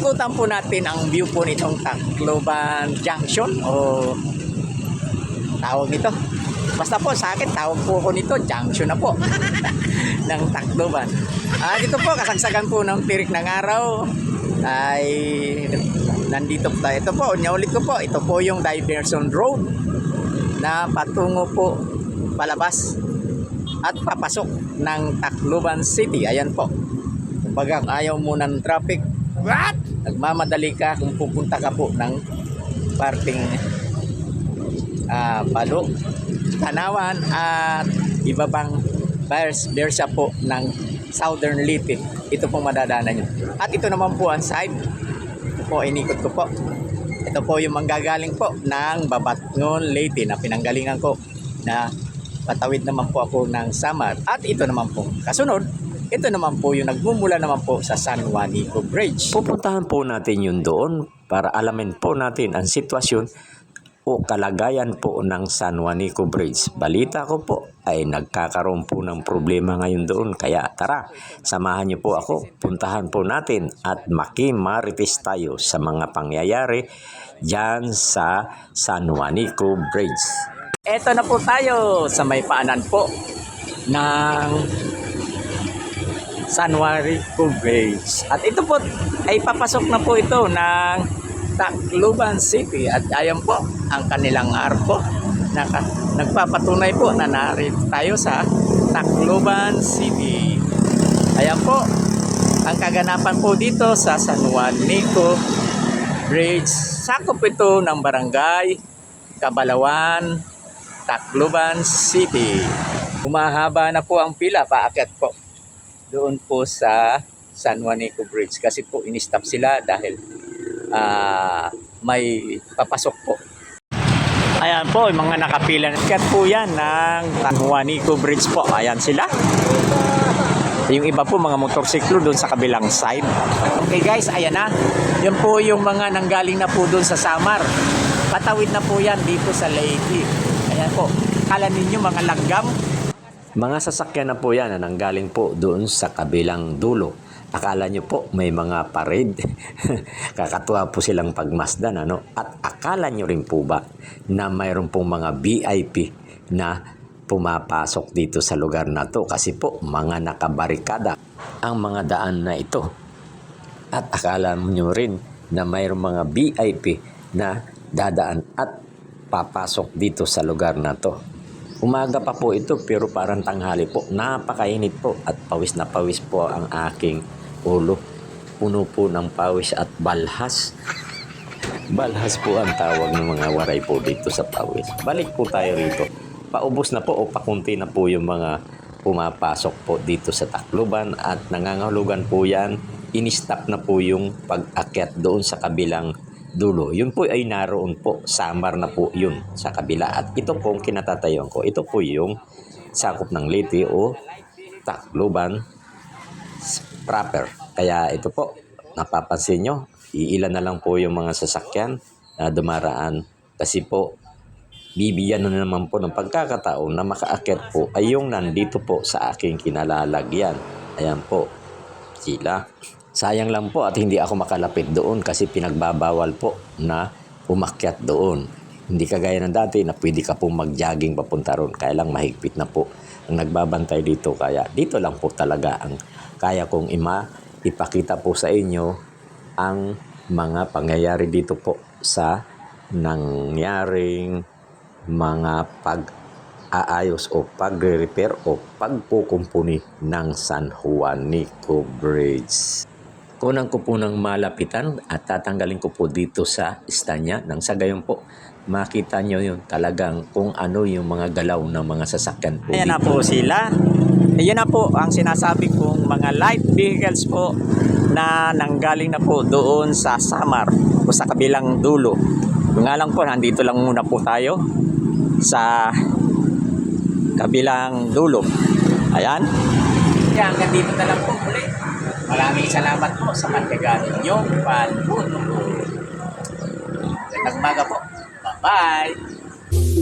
pupuntahan po natin ang view po nitong Tacloban Junction o tawag nito. Basta po sa akin, tawag po ko nito, junction na po ng Tacloban. Ah, dito po, kasagsagan po ng tirik ng araw ay nandito po tayo. Ito po, ulit ko po, ito po yung diversion road na patungo po palabas at papasok ng Tacloban City. Ayan po. Kumbaga, ayaw mo ng traffic. What? Nagmamadali ka kung pupunta ka po ng parting ah Palo, Tanawan at iba pang bars, bersa po ng Southern Leyte. Ito pong madadaanan nyo. At ito naman po ang side. Ito po, inikot ko po. Ito po yung manggagaling po ng Babatngon Leyte na pinanggalingan ko na patawid naman po ako ng Samar. At ito naman po, kasunod, ito naman po yung nagmumula naman po sa San Juanico Bridge. Pupuntahan po natin yun doon para alamin po natin ang sitwasyon o kalagayan po ng San Juanico Bridge. Balita ko po ay nagkakaroon po ng problema ngayon doon. Kaya tara, samahan niyo po ako. Puntahan po natin at makimarites tayo sa mga pangyayari dyan sa San Juanico Bridge. Eto na po tayo sa may paanan po ng San Juanico Bridge. At ito po ay papasok na po ito ng Tacloban City. At ayan po ang kanilang arko. Naka, nagpapatunay po na narito tayo sa Tacloban City. Ayan po ang kaganapan po dito sa San Juanico Bridge. Sakop ito ng barangay Kabalawan, Tacloban City. Humahaba na po ang pila paakyat po doon po sa San Juanico Bridge kasi po in-stop sila dahil ah, may papasok po. Ayan po, yung mga nakapila. Kat po yan ng San Juanico Bridge po. Ayan sila. Yung iba po mga motorsiklo doon sa kabilang side. Okay guys, ayan na. Yan po yung mga nanggaling na po doon sa Samar. Patawid na po yan dito sa Leyte. Ayan po. Kala ninyo mga langgam. Mga sasakyan na po yan na nanggaling po doon sa kabilang dulo. Akala nyo po may mga parade. Kakatuwa po silang pagmasdan. Ano? At akala nyo rin po ba na mayroon pong mga VIP na pumapasok dito sa lugar na to kasi po mga nakabarikada ang mga daan na ito. At akala nyo rin na mayroong mga VIP na dadaan at papasok dito sa lugar na to. Umaga pa po ito pero parang tanghali po. Napakainit po at pawis na pawis po ang aking ulo. Puno po ng pawis at balhas. Balhas po ang tawag ng mga waray po dito sa pawis. Balik po tayo rito. Paubos na po o pakunti na po yung mga pumapasok po dito sa Tacloban at nangangahulugan po yan. In-stop na po yung pag-akyat doon sa kabilang dulo. Yun po ay naroon po, samar na po yun sa kabila. At ito po ang kinatatayuan ko. Ito po yung sakop ng Leyte o Tacloban proper. Kaya ito po, napapansin nyo, iilan na lang po yung mga sasakyan na dumaraan. Kasi po, bibigyan na naman po ng pagkakataon na makaakyat po ay yung nandito po sa aking kinalalagyan. Ayan po, sila. Sayang lang po at hindi ako makalapit doon kasi pinagbabawal po na umakyat doon. Hindi kagaya ng dati na pwede ka pong mag-jogging papunta ron. Kaya lang mahigpit na po ang nagbabantay dito. Kaya dito lang po talaga ang kaya kong ima ipakita po sa inyo ang mga pangyayari dito po sa nangyaring mga pag-aayos o pagre-repair o pagpukumpuni ng San Juanico Bridge. Kunang ko po ng malapitan at tatanggalin ko po dito sa istanya nang sa gayon po makita nyo yun talagang kung ano yung mga galaw ng mga sasakyan po Ayan na dito. po sila. Ayan na po ang sinasabi kong mga light vehicles po na nanggaling na po doon sa Samar o sa kabilang dulo. Yung nga lang po, nandito lang muna po tayo sa kabilang dulo. Ayan. Kaya hanggang dito na lang po muli. Maraming salamat po sa matyagaan ninyong panunod. Nagmaga po. Bye-bye!